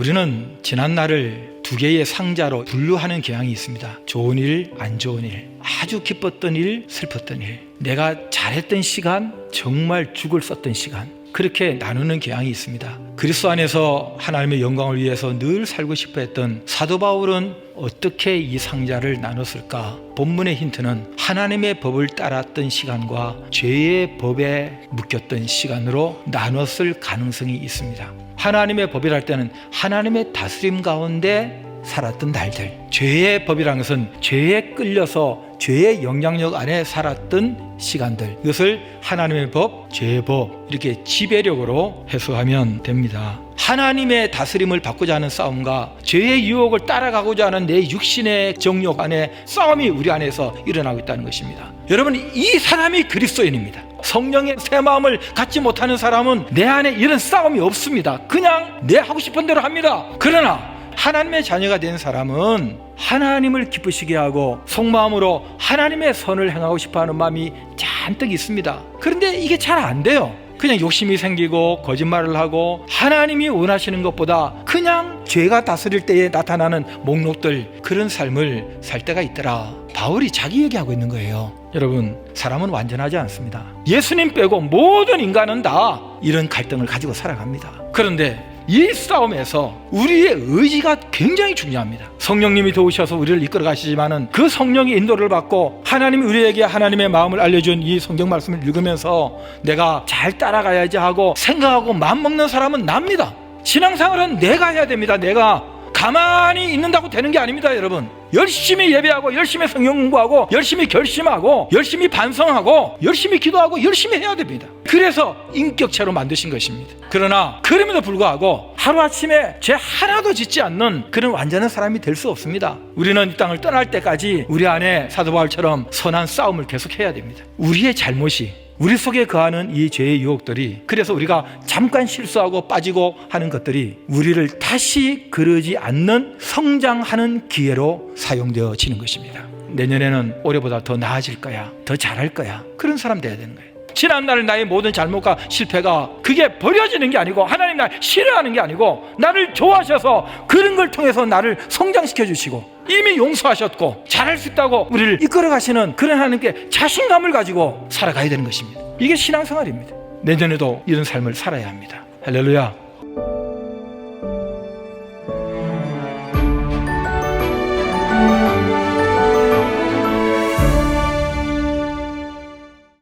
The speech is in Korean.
우리는 지난 날을 두 개의 상자로 분류하는 경향이 있습니다. 좋은 일, 안 좋은 일, 아주 기뻤던 일, 슬펐던 일, 내가 잘했던 시간, 정말 죽을 썼던 시간. 그렇게 나누는 경향이 있습니다. 그리스도 안에서 하나님의 영광을 위해서 늘 살고 싶어 했던 사도 바울은 어떻게 이 상자를 나눴을까? 본문의 힌트는 하나님의 법을 따랐던 시간과 죄의 법에 묶였던 시간으로 나눴을 가능성이 있습니다. 하나님의 법이랄 때는 하나님의 다스림 가운데 살았던 날들. 죄의 법이라는 것은 죄에 끌려서 죄의 영향력 안에 살았던 시간들. 이것을 하나님의 법, 죄의 법 이렇게 지배력으로 해석하면 됩니다. 하나님의 다스림을 받고자 하는 싸움과 죄의 유혹을 따라가고자 하는 내 육신의 정욕 안에 싸움이 우리 안에서 일어나고 있다는 것입니다. 여러분 이 사람이 그리스도인입니다. 성령의 새 마음을 갖지 못하는 사람은 내 안에 이런 싸움이 없습니다. 그냥 내 하고 싶은 대로 합니다. 그러나 하나님의 자녀가 된 사람은 하나님을 기쁘시게 하고 속마음으로 하나님의 선을 행하고 싶어 하는 마음이 잔뜩 있습니다. 그런데 이게 잘 안 돼요. 그냥 욕심이 생기고 거짓말을 하고 하나님이 원하시는 것보다 그냥 죄가 다스릴 때에 나타나는 목록들 그런 삶을 살 때가 있더라. 바울이 자기 얘기하고 있는 거예요. 여러분, 사람은 완전하지 않습니다. 예수님 빼고 모든 인간은 다 이런 갈등을 가지고 살아갑니다. 그런데 이 싸움에서 우리의 의지가 굉장히 중요합니다. 성령님이 도우셔서 우리를 이끌어 가시지만은 그 성령의 인도를 받고 하나님이 우리에게 하나님의 마음을 알려준 이 성경 말씀을 읽으면서 내가 잘 따라가야지 하고 생각하고 마음 먹는 사람은 납니다. 신앙생활은 내가 해야 됩니다. 내가 가만히 있는다고 되는 게 아닙니다, 여러분. 열심히 예배하고 열심히 성경 공부하고 열심히 결심하고 열심히 반성하고 열심히 기도하고 열심히 해야 됩니다. 그래서 인격체로 만드신 것입니다. 그러나 그럼에도 불구하고 하루아침에 죄 하나도 짓지 않는 그런 완전한 사람이 될 수 없습니다. 우리는 이 땅을 떠날 때까지 우리 안에 사도 바울처럼 선한 싸움을 계속해야 됩니다. 우리의 잘못이 우리 속에 거하는 이 죄의 유혹들이 그래서 우리가 잠깐 실수하고 빠지고 하는 것들이 우리를 다시 그러지 않는 성장하는 기회로 사용되어지는 것입니다. 내년에는 올해보다 더 나아질 거야. 더 잘할 거야. 그런 사람 돼야 되는 거예요. 지난 날 나의 모든 잘못과 실패가 그게 버려지는 게 아니고 하나님 날 싫어하는 게 아니고 나를 좋아하셔서 그런 걸 통해서 나를 성장시켜 주시고 이미 용서하셨고 잘할 수 있다고 우리를 이끌어 가시는 그런 하나님께 자신감을 가지고 살아가야 되는 것입니다. 이게 신앙생활입니다. 내년에도 이런 삶을 살아야 합니다. 할렐루야.